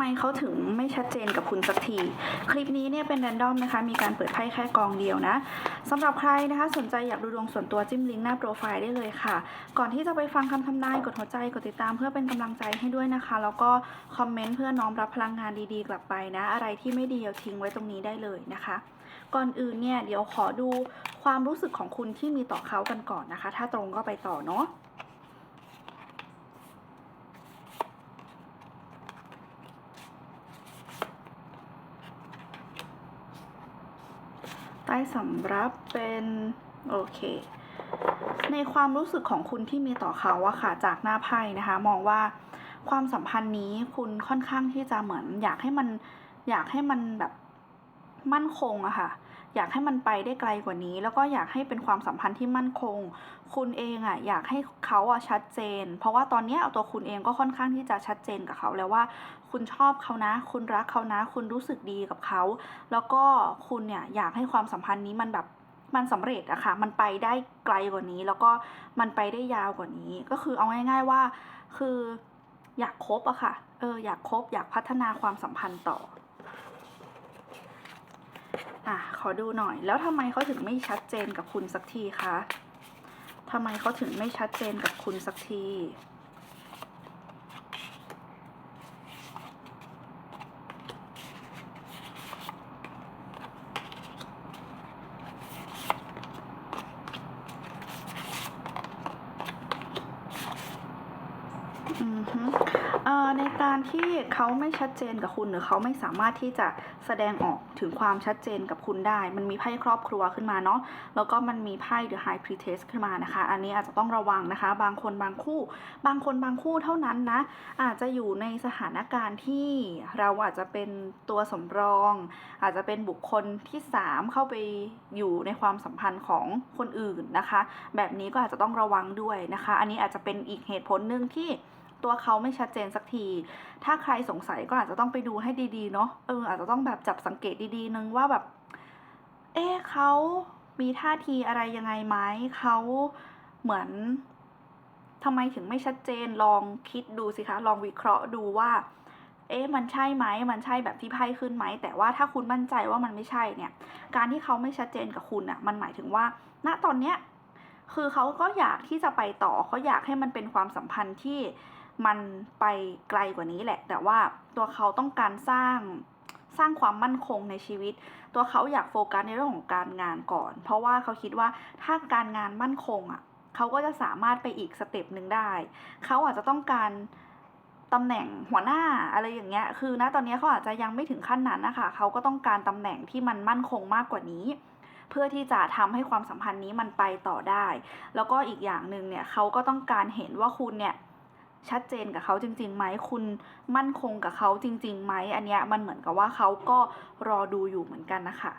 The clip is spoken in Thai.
ไมเขาถึงไม่ชัดเจนกับคุณสักที คลิปนี้เนี่ยเป็นแรนดอมนะคะ มีการเปิดไพ่แค่กองเดียวนะสำหรับใครนะคะ สนใจอยากดูดวงส่วนตัวจิ้มลิงก์หน้าโปรไฟล์ได้เลยค่ะ ก่อนที่จะไปฟังคำทำนายกดหัวใจกดติดตามเพื่อเป็นกำลังใจให้ด้วยนะคะ แล้วก็คอมเมนต์เพื่อน้อมรับพลังงานดีๆ กลับไปนะ อะไรที่ไม่ดีเอาทิ้งไว้ตรงนี้ได้เลยนะคะ ก่อนอื่นเนี่ยเดี๋ยวขอดูความรู้สึกของคุณที่มีต่อเขากันก่อนนะคะ ถ้าตรงก็ไปต่อเนาะ ต้สำรับเป็นโอเค ในความรู้สึกของคุณที่มีต่อเขาอะค่ะจากหน้าไพ่นะคะ มองว่าความสัมพันธ์นี้คุณค่อนข้างที่จะเหมือน อยากให้มันอยากให้มันแบบมั่นคงอะค่ะ อยากให้มันไปได้ไกลกว่านี้ แล้วก็อยากให้เป็นความสัมพันธ์ที่มั่นคง คุณเองอะอยากให้เขาอะชัดเจน เพราะว่าตอนนี้เอาตัวคุณเองก็ค่อนข้างที่จะชัดเจนกับเขาแล้วว่า คุณชอบเขานะ คุณรักเขานะ คุณรู้สึกดีกับเขา แล้วก็คุณเนี่ยอยากให้ความสัมพันธ์นี้มันแบบมันสำเร็จอะค่ะ มันไปได้ไกลกว่านี้ แล้วก็มันไปได้ยาวกว่านี้ ก็คือเอาง่าย ๆว่า คืออยากคบอะค่ะ เออ อยากคบ อยากพัฒนาความสัมพันธ์ต่อ อะขอดูหน่อย แล้วทำไมเขาถึงไม่ชัดเจนกับคุณสักทีคะทำไมเขาถึงไม่ชัดเจนกับคุณสักทีอือฮึ ในการที่เขาไม่ชัดเจนกับคุณหรือเขาไม่สามารถที่จะแสดงออกถึงความชัดเจนกับคุณได้ มันมีไพ่ครอบครัวขึ้นมาเนาะแล้วก็มันมีไพ่ The High Priestess ขึ้นมานะคะ อันนี้อาจจะต้องระวังนะคะ บางคนบางคู่ บางคนบางคู่เท่านั้นนะ อาจจะอยู่ในสถานการณ์ที่เราอาจจะเป็นตัวสำรอง อาจจะเป็นบุคคลที่ 3 เข้าไปอยู่ในความสัมพันธ์ของคนอื่นนะคะ แบบนี้ก็อาจจะต้องระวังด้วยนะคะ อันนี้อาจจะเป็นอีกเหตุผลหนึ่งที่ ตัวเขาไม่ชัดเจนสักที ถ้าใครสงสัยก็อาจจะต้องไปดูให้ดีๆเนาะเอออาจจะต้องแบบจับสังเกตดีๆนึงว่าแบบ เอ๊เขามีท่าทีอะไรยังไงไหมเขาเหมือนทำไมถึงไม่ชัดเจนลองคิดดูสิคะ ลองวิเคราะห์ดูว่า เอ๊ะมันใช่ไหมมันใช่แบบที่ไพ่ขึ้นไหม แต่ว่าถ้าคุณมั่นใจว่ามันไม่ใช่เนี่ย การที่เขาไม่ชัดเจนกับคุณอะ่ะ มันหมายถึงว่า ณตอนเนี้ยคือเขาก็อยากที่จะไปต่อเขาอยากให้มันเป็นความสัมพันธ์ที่ มันไปไกลกว่านี้แหละ แต่ว่าตัวเขาต้องการสร้างสร้างความมั่นคงในชีวิต ตัวเขาอยากโฟกัสในเรื่องของการงานก่อน เพราะว่าเขาคิดว่าถ้าการงานมั่นคงอะเขาก็จะสามารถไปอีกสเต็ปหนึ่งได้ เขาอาจจะต้องการตำแหน่งหัวหน้าอะไรอย่างเงี้ย คือณตอนนี้เขาอาจจะยังไม่ถึงขั้นนั้นนะคะ เขาก็ต้องการตำแหน่งที่มันมั่นคงมากกว่านี้ เพื่อที่จะทำให้ความสัมพันธ์นี้มันไปต่อได้ แล้วก็อีกอย่างหนึ่งเนี่ยเขาก็ต้องการเห็นว่าคุณเนี่ย ชัดเจนกับเขาจริงๆไหมคุณมั่นคงกับเขาจริงๆไหมอันเนี้ยมันเหมือนกับว่าเขาก็รอดูอยู่เหมือนกันนะคะ